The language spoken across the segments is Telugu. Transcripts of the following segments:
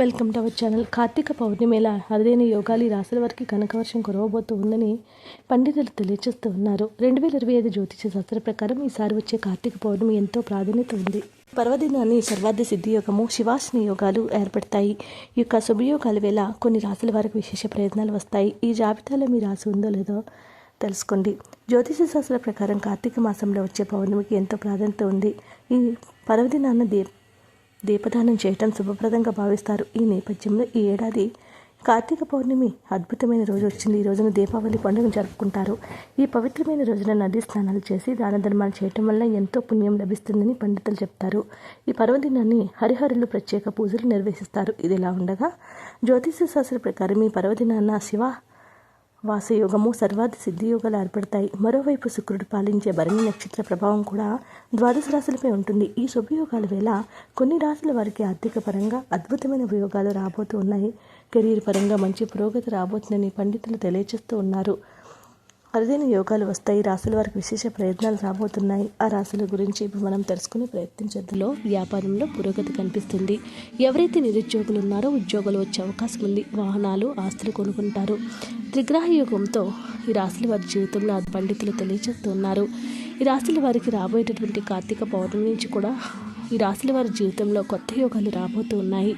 Welcome to our channel Karthika పౌర్ణిమేళ అరుదైన యోగాలు ఈ రాశుల వారికి కనకవర్షం కురవబోతూ ఉందని పండితులు తెలియజేస్తూ ఉన్నారు రెండు వేల ఇరవై ఐదు జ్యోతిష శాస్త్ర ప్రకారం ఈసారి వచ్చే కార్తీక పౌర్ణమి ఎంతో ప్రాధాన్యత ఉంది. పర్వదినాన్ని సర్వార్థ సిద్ధి యోగము శివాసిని యోగాలు ఏర్పడతాయి. ఈ యొక్క శుభయోగాల వేళ కొన్ని రాశుల వారికి విశేష ప్రయత్నాలు వస్తాయి. ఈ జాబితాలో మీ రాశి ఉందో లేదో తెలుసుకోండి. జ్యోతిష శాస్త్ర ప్రకారం కార్తీక మాసంలో వచ్చే పౌర్ణమికి ఎంతో ప్రాధాన్యత ఉంది. ఈ పర్వదినాన్న దీప్ దీపదానం చేయటం శుభప్రదంగా భావిస్తారు. ఈ నేపథ్యంలో ఈ ఏడాది కార్తీక పౌర్ణమి అద్భుతమైన రోజు వచ్చింది. ఈ రోజున దీపావళి పండుగను జరుపుకుంటారు. ఈ పవిత్రమైన రోజున నదీ స్నానాలు చేసి దాన ధర్మాలు చేయటం వల్ల ఎంతో పుణ్యం లభిస్తుందని పండితులు చెప్తారు. ఈ పర్వదినాన్ని హరిహరులు ప్రత్యేక పూజలు నిర్వహిస్తారు. ఇది ఇలా ఉండగా జ్యోతిష శాస్త్ర ప్రకారం ఈ పర్వదినాన్న శివ వాసయోగము సర్వాది సిద్ధియోగాలు ఏర్పడతాయి. మరోవైపు శుక్రుడు పాలించే భరణి నక్షత్ర ప్రభావం కూడా ద్వాదశ రాశులపై ఉంటుంది. ఈ శుభయోగాల వేళ కొన్ని రాశుల వారికి ఆర్థిక పరంగా అద్భుతమైన ఉపయోగాలు రాబోతూ ఉన్నాయి. కెరీర్ పరంగా మంచి పురోగతి రాబోతుందని పండితులు తెలియజేస్తూ ఉన్నారు. అరుదైన యోగాలు వస్తాయి. రాసుల వారికి విశేష ప్రయత్నాలు రాబోతున్నాయి. ఆ రాశుల గురించి ఇప్పుడు మనం తెలుసుకునే ప్రయత్నించేందులో వ్యాపారంలో పురోగతి కనిపిస్తుంది. ఎవరైతే నిరుద్యోగులు ఉన్నారో ఉద్యోగాలు వచ్చే అవకాశం ఉంది. వాహనాలు ఆస్తులు కొనుక్కుంటారు. త్రిగ్రహ యోగంతో ఈ రాసుల వారి జీవితంలో పండితులు తెలియజేస్తున్నారు. ఈ రాశుల వారికి రాబోయేటటువంటి కార్తీక పౌర్ణమి నుంచి కూడా ఈ రాశుల వారి జీవితంలో కొత్త యోగాలు రాబోతూ ఉన్నాయి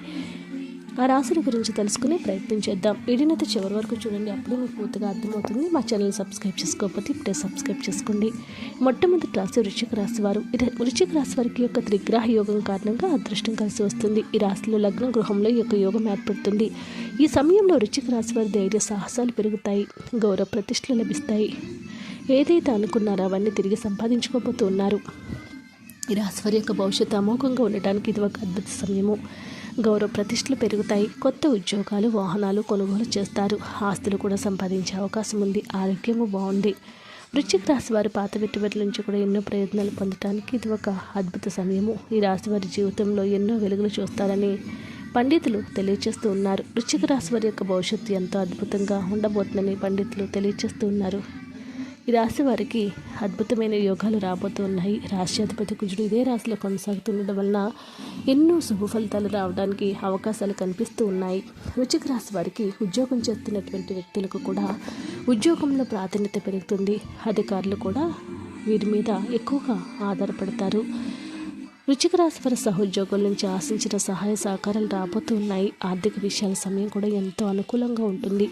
ఆ రాశుల గురించి తెలుసుకునే ప్రయత్నం చేద్దాం. వీడియోనైతే చివరి వరకు చూడండి. అప్పుడు మీకు పూర్తిగా అర్థమవుతుంది. మా ఛానల్ సబ్స్క్రైబ్ చేసుకోకపోతే ఇప్పుడే సబ్స్క్రైబ్ చేసుకోండి. మొట్టమొదటి రాశి వృశ్చిక రాశి వారు. ఇది వృశ్చిక రాశి వారికి యొక్క త్రిగ్రహ యోగం కారణంగా అదృష్టం కలిసి వస్తుంది. ఈ రాశిలో లగ్న గృహంలో ఈ యొక్క యోగం ఏర్పడుతుంది. ఈ సమయంలో వృశ్చిక రాశి వారి ధైర్య సాహసాలు పెరుగుతాయి. గౌరవ ప్రతిష్టలు లభిస్తాయి. ఏదైతే అనుకున్నారో అవన్నీ తిరిగి సంపాదించుకోబోతున్నారు. ఈ రాశి వారి యొక్క భవిష్యత్తు అమోఘంగా ఉండటానికి ఇది ఒక అద్భుత సమయము. గౌరవ ప్రతిష్టలు పెరుగుతాయి. కొత్త ఉద్యోగాలు వాహనాలు కొనుగోలు చేస్తారు. ఆస్తులు కూడా సంపాదించే అవకాశం ఉంది. ఆరోగ్యము బాగుంది. వృశ్చిక రాశి వారి పాత పెట్టుబడుల నుంచి కూడా ఎన్నో ప్రయత్నాలు పొందడానికి ఇది ఒక అద్భుత సమయము. ఈ రాశి వారి జీవితంలో ఎన్నో వెలుగులు చూస్తారని పండితులు తెలియజేస్తూ ఉన్నారు. వృశ్చిక రాశి వారి యొక్క భవిష్యత్తు ఎంతో అద్భుతంగా ఉండబోతుందని పండితులు తెలియజేస్తూ ఉన్నారు. ఈ రాశి వారికి అద్భుతమైన యోగాలు రాబోతున్నాయి. రాశి అధిపతి కుజుడు ఇదే రాశిలో కొనసాగుతుండడం వలన ఎన్నో శుభ ఫలితాలు రావడానికి అవకాశాలు కనిపిస్తూ ఉన్నాయి. వృచ్చిక రాశి వారికి ఉద్యోగం చేస్తున్నటువంటి వ్యక్తులకు కూడా ఉద్యోగంలో ప్రాధాన్యత పెరుగుతుంది. అధికారులు కూడా వీరి మీద ఎక్కువగా ఆధారపడతారు. వృచ్చిక రాశి వారి సహోద్యోగుల నుంచి ఆశించిన సహాయ సహకారాలు రాబోతూ ఉన్నాయి ఆర్థిక విషయాల సమయం కూడా ఎంతో అనుకూలంగా ఉంటుంది.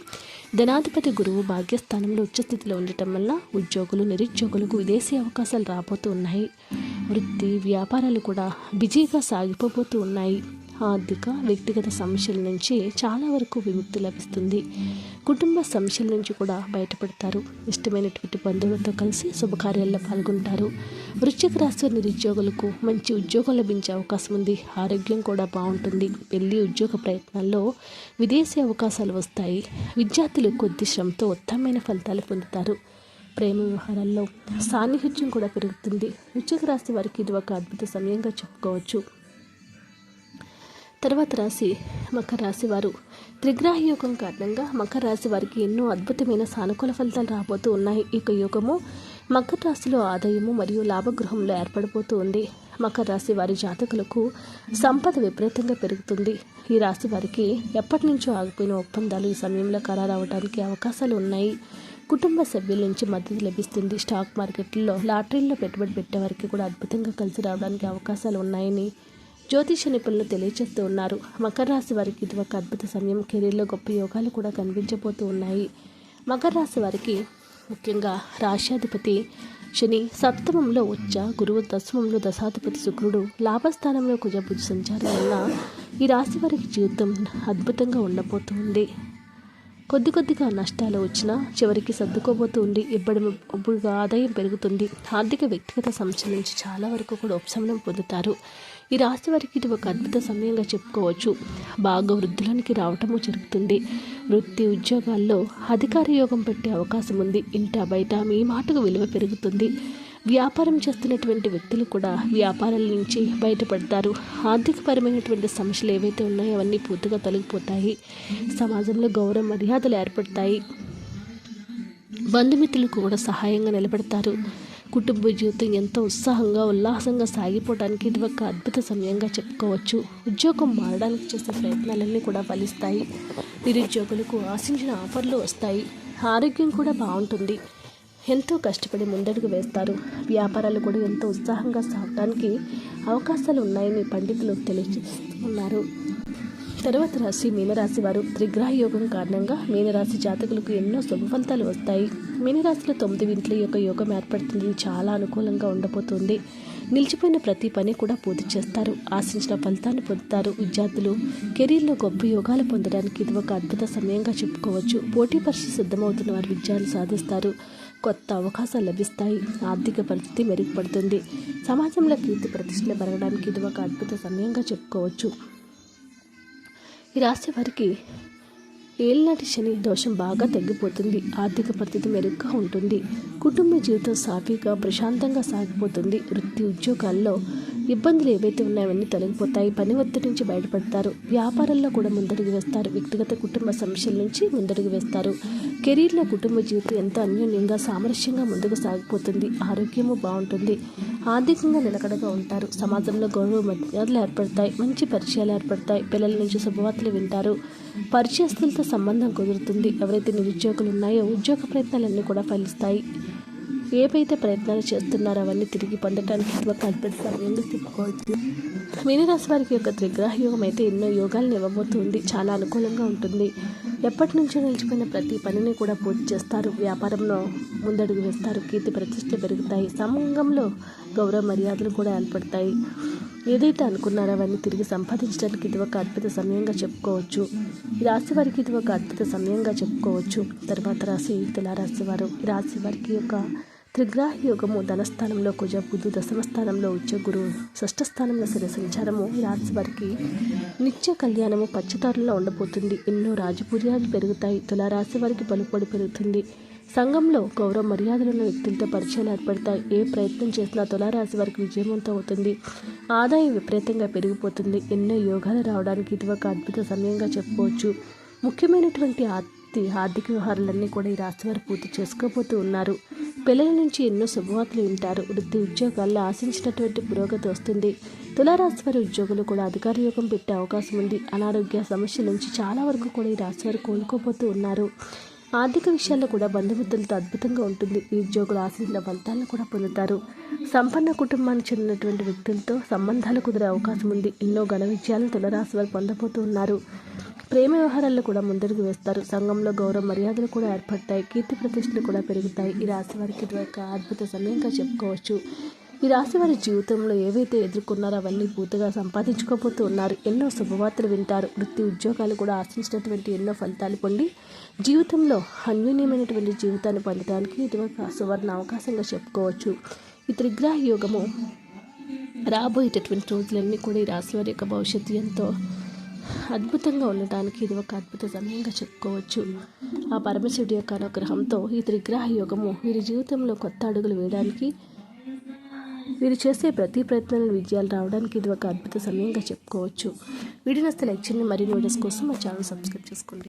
ధనాధిపతి గురువు భాగ్యస్థానంలో ఉచ్చస్థితిలో ఉండటం వల్ల ఉద్యోగులు నిరుద్యోగులకు విదేశీ అవకాశాలు రాబోతూ ఉన్నాయి వృత్తి వ్యాపారాలు కూడా బిజీగా సాగిపోబోతూ ఉన్నాయి. ఆర్థిక వ్యక్తిగత సమస్యల నుంచి చాలా వరకు విముక్తి లభిస్తుంది. కుటుంబ సమస్యల నుంచి కూడా బయటపడతారు. ఇష్టమైనటువంటి బంధువులతో కలిసి శుభకార్యాల్లో పాల్గొంటారు. వృశ్చిక రాశి నిరుద్యోగులకు మంచి ఉద్యోగం లభించే అవకాశం ఉంది. ఆరోగ్యం కూడా బాగుంటుంది. పెళ్ళి ఉద్యోగ ప్రయత్నాల్లో విదేశీ అవకాశాలు వస్తాయి. విద్యార్థులు కొద్ది శ్రమతో ఉత్తమమైన ఫలితాలు పొందుతారు. ప్రేమ వ్యవహారాల్లో సాన్నిహిత్యం కూడా పెరుగుతుంది. వృశ్చిక రాశి వారికి ఇది ఒక అద్భుత సమయంగా చెప్పుకోవచ్చు. తర్వాత రాశి మకర రాశి వారు త్రిగ్రహ యోగం కారణంగా మకర రాశి వారికి ఎన్నో అద్భుతమైన సానుకూల ఫలితాలు రాబోతూ ఉన్నాయి. ఈ యొక్క యోగము మకర రాశిలో ఆదాయము మరియు లాభగృహంలో ఏర్పడిపోతూ ఉంది. మకర రాశి వారి జాతకులకు సంపద విపరీతంగా పెరుగుతుంది. ఈ రాశి వారికి ఎప్పటి నుంచో ఆగిపోయిన ఒప్పందాలు ఈ సమయంలో ఖరారవడానికి అవకాశాలు ఉన్నాయి. కుటుంబ సభ్యుల నుంచి మద్దతు లభిస్తుంది. స్టాక్ మార్కెట్లో లాటరీల్లో పెట్టుబడి పెట్టే వారికి కూడా అద్భుతంగా కలిసి రావడానికి అవకాశాలు ఉన్నాయని జ్యోతిష నిపుణులు తెలియజేస్తూ ఉన్నారు. మకర రాశి వారికి ఇది ఒక అద్భుత సమయం. కెరీర్లో గొప్ప యోగాలు కూడా కనిపించబోతూ ఉన్నాయి. మకర రాశి వారికి ముఖ్యంగా రాశ్యాధిపతి శని సప్తమంలో ఉచ్చ గురువు దశమంలో దశాధిపతి శుక్రుడు లాభస్థానంలో కుజభుజ సంచారం వల్ల ఈ రాశి వారికి జీవితం అద్భుతంగా ఉండబోతుంది. కొద్ది కొద్దిగా నష్టాలు వచ్చినా చివరికి సర్దుకోబోతుంది. ఇబ్బడి ఆదాయం పెరుగుతుంది. ఆర్థిక వ్యక్తిగత సమస్యల నుంచి చాలా వరకు కూడా ఉపశమనం పొందుతారు. ఈ రాశి వారికి ఇది ఒక అద్భుత సమయంగా చెప్పుకోవచ్చు. బాగా వృద్ధులనికి రావటము జరుగుతుంది. వృత్తి ఉద్యోగాల్లో అధికార యోగం పెట్టే అవకాశం ఉంది. ఇంట బయట మీ మాటకు విలువ పెరుగుతుంది. వ్యాపారం చేస్తున్నటువంటి వ్యక్తులు కూడా వ్యాపారాల నుంచి బయటపడతారు. ఆర్థికపరమైనటువంటి సమస్యలు ఏవైతే ఉన్నాయో అవన్నీ పూర్తిగా తొలగిపోతాయి. సమాజంలో గౌరవ మర్యాదలు ఏర్పడతాయి. బంధుమిత్రులు కూడా సహాయంగా నిలబడతారు. కుటుంబ జీవితం ఎంతో ఉత్సాహంగా ఉల్లాసంగా సాగిపోవడానికి ఇది ఒక అద్భుత సమయంగా చెప్పుకోవచ్చు. ఉద్యోగం మారడానికి చేసే ప్రయత్నాలన్నీ కూడా ఫలిస్తాయి. నిరుద్యోగులకు ఆశించిన ఆఫర్లు వస్తాయి. ఆరోగ్యం కూడా బాగుంటుంది. ఎంతో కష్టపడి ముందడుగు వేస్తారు. వ్యాపారాలు కూడా ఎంతో ఉత్సాహంగా సాగడానికి అవకాశాలు ఉన్నాయని పండితులు తెలియజేస్తున్నారు. తర్వాత రాశి మీనరాశి వారు త్రిగ్రహ యోగం కారణంగా మీనరాశి జాతకులకు ఎన్నో శుభ ఫలితాలు వస్తాయి. మీనరాశిలో తొమ్మిది ఇంట్ల యొక్క యోగం ఏర్పడుతుంది. చాలా అనుకూలంగా ఉండబోతుంది. నిలిచిపోయిన ప్రతి పని కూడా పూర్తి చేస్తారు. ఆశించిన ఫలితాన్ని పొందుతారు. విద్యార్థులు కెరీర్లో గొప్ప యోగాలు పొందడానికి ఇది ఒక అద్భుత సమయంగా చెప్పుకోవచ్చు. పోటీ పరీక్ష సిద్ధమవుతున్న వారు విజయాలు సాధిస్తారు. కొత్త అవకాశాలు లభిస్తాయి. ఆర్థిక పరిస్థితి మెరుగుపడుతుంది. సమాజంలో కీర్తి ప్రతిష్టలు పెరగడానికి ఇది ఒక అద్భుత సమయంగా చెప్పుకోవచ్చు. ఈ రాశి వారికి ఏళ్ళనాటి శని దోషం బాగా తగ్గిపోతుంది. ఆర్థిక పరిస్థితి మెరుగ్గా ఉంటుంది. కుటుంబ జీవితం సాఫీగా ప్రశాంతంగా సాగిపోతుంది. వృత్తి ఉద్యోగాల్లో ఇబ్బందులు ఏవైతే ఉన్నాయవన్నీ తొలగిపోతాయి. పని ఒత్తిడి నుంచి బయటపడతారు. వ్యాపారంలో కూడా ముందడుగు వేస్తారు. వ్యక్తిగత కుటుంబ సమస్యల నుంచి ముందడుగు వేస్తారు. కెరీర్లో కుటుంబ జీవితం ఎంతో అన్యోన్యంగా సామరస్యంగా ముందుకు సాగిపోతుంది ఆరోగ్యము బాగుంటుంది. ఆర్థికంగా నిలకడగా ఉంటారు. సమాజంలో గౌరవ మర్యాదలు ఏర్పడతాయి మంచి పరిచయాలు ఏర్పడతాయి పిల్లల నుంచి శుభవార్తలు వింటారు. పరిచయస్తులతో సంబంధం కుదురుతుంది. ఎవరైతే నిరుద్యోగులు ఉన్నాయో ఉద్యోగ ప్రయత్నాలన్నీ కూడా ఫలిస్తాయి. ఏవైతే ప్రయత్నాలు చేస్తున్నారో అవన్నీ తిరిగి పొందడానికి ఒక అద్భుత సమయంగా చెప్పుకోవచ్చు. మీనరాశి వారికి యొక్క త్రిగ్రహ యోగం అయితే ఎన్నో యోగాలను ఇవ్వబోతుంది. చాలా అనుకూలంగా ఉంటుంది. ఎప్పటి నుంచో నిలిచిపోయిన ప్రతి పనిని కూడా పూర్తి చేస్తారు. వ్యాపారంలో ముందడుగు వేస్తారు. కీర్తి ప్రతిష్టలు పెరుగుతాయి. సంఘంలో గౌరవ మర్యాదలు కూడా ఏర్పడతాయి. ఏదైతే అనుకున్నారో అవన్నీ తిరిగి సంపాదించడానికి ఇది ఒక అద్భుత సమయంగా చెప్పుకోవచ్చు. ఈ రాశి వారికి ఇది ఒక అద్భుత సమయంగా చెప్పుకోవచ్చు. తర్వాత రాశి తులారాశి వారు. ఈ రాశి వారికి యొక్క త్రిగ్రాహ యోగము ధనస్థానంలో కుజ బుధు దశమ స్థానంలో ఉచ్చ గురువు షష్ఠ స్థానంలో సరే సంచారము. ఈ రాశి వారికి నిత్య కళ్యాణము పచ్చదారులో ఉండబోతుంది. ఎన్నో రాజపూర్యాలు పెరుగుతాయి. తులారాశి వారికి పలుపడి పెరుగుతుంది. సంఘంలో గౌరవ మర్యాదలను వ్యక్తులతో పరిచయాలు ఏర్పడతాయి. ఏ ప్రయత్నం చేసినా తులారాశి వారికి విజయవంతం అవుతుంది. ఆదాయం విపరీతంగా పెరిగిపోతుంది. ఎన్నో యోగాలు రావడానికి ఇది ఒక అద్భుత సమయంగా చెప్పుకోవచ్చు. ముఖ్యమైనటువంటి ఆర్థిక వ్యవహారాలన్నీ కూడా ఈ రాశి వారు పూర్తి చేసుకోబోతూ ఉన్నారు. పిల్లల నుంచి ఎన్నో శుభవార్తలు వింటారు. వృత్తి ఉద్యోగాల్లో ఆశించినటువంటి పురోగతి వస్తుంది. తులారాశి వారి ఉద్యోగులు కూడా అధికార యోగం పెట్టే అవకాశం ఉంది. అనారోగ్య సమస్యల నుంచి చాలా వరకు కూడా ఈ రాశి వారు కోలుకోబోతూ ఉన్నారు. ఆర్థిక విషయాల్లో కూడా బంధుమిత్రులతో అద్భుతంగా ఉంటుంది. ఈ ఉద్యోగులు ఆశించిన ఫలితాలను కూడా పొందుతారు. సంపన్న కుటుంబానికి చెందినటువంటి వ్యక్తులతో సంబంధాలు కుదిరే అవకాశం ఉంది. ఎన్నో ఘన విజయాలను తులరాశి వారు పొందబోతూ ఉన్నారు. ప్రేమ వ్యవహారాల్లో కూడా ముందడుగు వేస్తారు. సంఘంలో గౌరవ మర్యాదలు కూడా ఏర్పడతాయి. కీర్తి ప్రతిష్టలు కూడా పెరుగుతాయి. ఈ రాశి వారికి ఇది ఒక అద్భుత సమయంగా చెప్పుకోవచ్చు. ఈ రాశి వారి జీవితంలో ఏవైతే ఎదుర్కొన్నారో అవన్నీ పూర్తిగా సంపాదించుకోబోతూ ఉన్నారు. ఎన్నో శుభవార్తలు వింటారు. వృత్తి ఉద్యోగాలు కూడా ఆశించినటువంటి ఎన్నో ఫలితాలు పొంది జీవితంలో అన్యూన్యమైనటువంటి జీవితాన్ని పొందడానికి ఇది ఒక సువర్ణ అవకాశంగా చెప్పుకోవచ్చు. ఈ త్రిగ్రహ యోగము రాబోయేటటువంటి రోజులన్నీ కూడా ఈ రాశి వారి యొక్క భవిష్యత్తు ఎంతో అద్భుతంగా ఉండటానికి ఇది ఒక అద్భుత సమయంగా చెప్పుకోవచ్చు. ఆ పరమశివుడి యొక్క అనుగ్రహంతో ఈ త్రిగ్రహ యోగము వీరి జీవితంలో కొత్త అడుగులు వేయడానికి వీరు చేసే ప్రతి ప్రయత్నంలో విజయాలు రావడానికి ఇది ఒక అద్భుత సమయంగా చెప్పుకోవచ్చు. వీడియో నస్తే లైక్ చేయండి. మరిన్ని వీడియోస్ కోసం మా ఛానల్ సబ్స్క్రైబ్ చేసుకోండి.